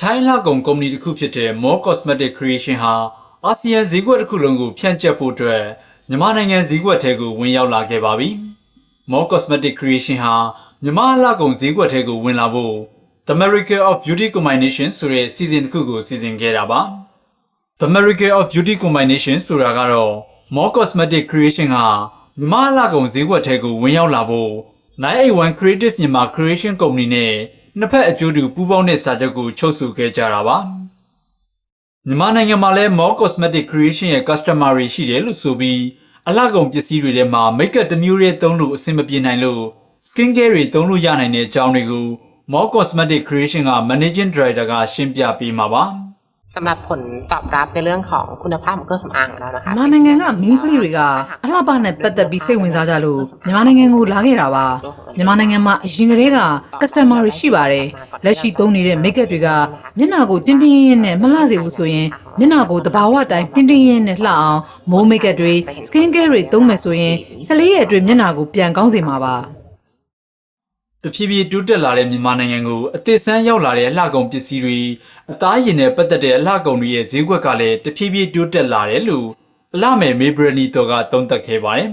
ထိုင်းလာကုန်ကုမ္ပဏီတစ်ခုဖြစ်တဲ့ More Cosmetic Creation ဟာ အာဆီယံဈေးကွက်တစ်ခုလုံးကိုဖြန့်ကျက်ဖို့အတွက်မြန်မာနိုင်ငံဈေးကွက်ထဲကိုဝင်ရောက်လာခဲ့ပါပြီ။ More Cosmetic Creation ဟာမြန်မာလာကုန်ဈေးကွက်ထဲကိုဝင်လာဖို့ The Miracle of Beauty Combination ဆိုတဲ့စီစဉ်တစ်ခုကိုစီစဉ်ခဲ့တာပါ။ The Miracle of Beauty Combination ဆိုတာကတော့ More Cosmetic Creation ကမြန်မာလာကုန်ဈေးကွက်ထဲကိုဝင်ရောက်လာဖို့981 Creative မြန်မာ Creation Company နဲ့နှစ်ဖက်အကျိုးတူပူးပေါင်းတဲ့စာချုပ်ကိုချုပ်ဆိုခဲ့ကြတာပါ မြန်မာနိုင်ငံမှာလည်း More Cosmetic Creation ရဲ့ customer တွေရှိတယ်လို့ဆိုပြီးအလှကုန်ပစ္စည်းတွေထဲမှာ makeup တစ်မျိုးတည်းသုံးလို့အဆင်မပြေနိုင်လို့ skin care တွေသုံးလို့ရနိုင်တဲ့အကြောင်းတွေကို More Cosmetic Creation က Managing Director ကရှင်းပြပေးမှာပါ สำหรับผลตอบรับในเรื่องของคุณภาพของเครื่องสำอางของเรานะคะ မြန်မာနိုင်ငံကမင်းကလေးတွေကအလှပနဲ့ပတ်သက်ပြီးစိတ်ဝင်စားကြလို့မြန်မာနိုင်ငံကိုလာခဲ့တာပါမြန်မာနိုင်ငံမှာအရင်ကတည်းက customer တွေရှိပါတယ်လက်ရှိသုံးနေတဲ့ makeup တွေကမျက်နှာကိုတင်းတင်းရင်းနဲ့မလှစေဘူးဆိုရင်မျက်နှာကိုတဘာဝတိုင်းတင်းတင်းရင်းနဲ့လှအောင်မိုး makeup တွေ skin care တွေသုံးမယ်ဆိုရင်14ရက်အတွင်းမျက်နှာကိုပြန်ကောင်းစေမှာပါ တဖြည်းဖြည်းတိုးတက်လာတဲ့မြန်မာနိုင်ငံကိုအသစ်ဆန်းရောက်လာတဲ့အလှကုန်ပစ္စည်းတွေအသားရည်နဲ့ပတ်သက်တဲ့အလှကုန်တွေရဲ့ဈေးကွက်ကလည်းတဖြည်းဖြည်းတိုးတက်လာတယ်လို့အလှမယ်မေဘရနီတော်ကသုံးသပ်ခဲ့ပါတယ်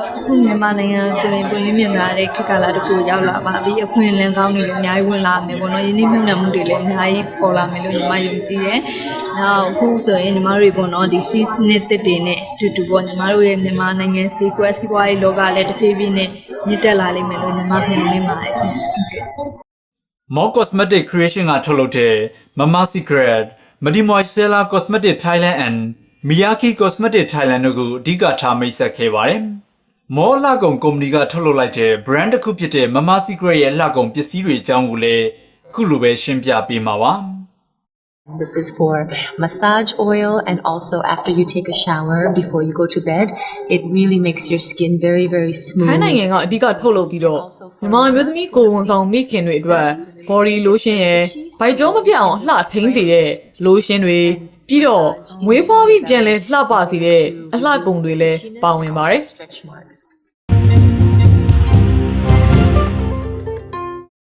အခုမြန်မာနိုင်ငံဆိုရင်ပွင့်လင်းမြင်သာတဲ့ခေတ်ကာလတစ်ခုရောက်လာပါပြီအခွင့်အလမ်းကောင်းတွေလည်းအများကြီးဝင်လာမယ်ပေါ့နော်ယင်းနှမြုံနှံမှုတွေလည်းအများကြီးပေါ်လာမယ်လို့ညီမယုံကြည်တယ်။နောက်အခုဆိုရင်ညီမတို့ပေါ့နော်ဒီ seed နှစ်တစ်တွေနဲ့အတူတူပေါ့ညီမတို့ရဲ့မြန်မာနိုင်ငံစီကွက်စီးပွားရေးလောကလည်းတစ်ဖြည်းဖြည်းနဲ့မြင့်တက်လာလိမ့်မယ်လို့ညီမမျှော်လင့်ပါတယ်ရှင်။ဟုတ်ကဲ့ More Cosmetic Creation ကထုတ်လုပ်တဲ့ Mama Secret, Medimoisella Cosmetic Thailand and Miyaki Cosmetic Thailand တို့ကိုအဓိကထားမိတ်ဆက်ခဲ့ပါတယ်။ မောလှကုန်ကုမ္ပဏီကထုတ်လုပ်လိုက်တဲ့ brand တစ်ခုဖြစ်တဲ့ Mama Secret ရဲ့လှကုန်ပစ္စည်းတွေအကြောင်းကိုလည်းအခုလိုပဲရှင်းပြပေးမှာပါ။ This is for massage oil and also after you take a shower before you go to bed. It really makes your skin very, very smooth. ထိုင်းနိုင်ငံကအဓိကထုတ်လုပ်ပြီးတော့မြန်မာအမျိုးသမီးကိုယ်ဝန်ဆောင်မိခင်တွေအတွက် body lotion ရယ်ဗိုက်ကြောမပြတ်အောင်အလှထိန်းစေတဲ့ lotion တွေ ပြီးတော့မွေးဖွားပြီးပြန်လဲလှပစေတဲ့အလှကုန်တွေလည်းပါဝင်ပါတယ် Stretch marks.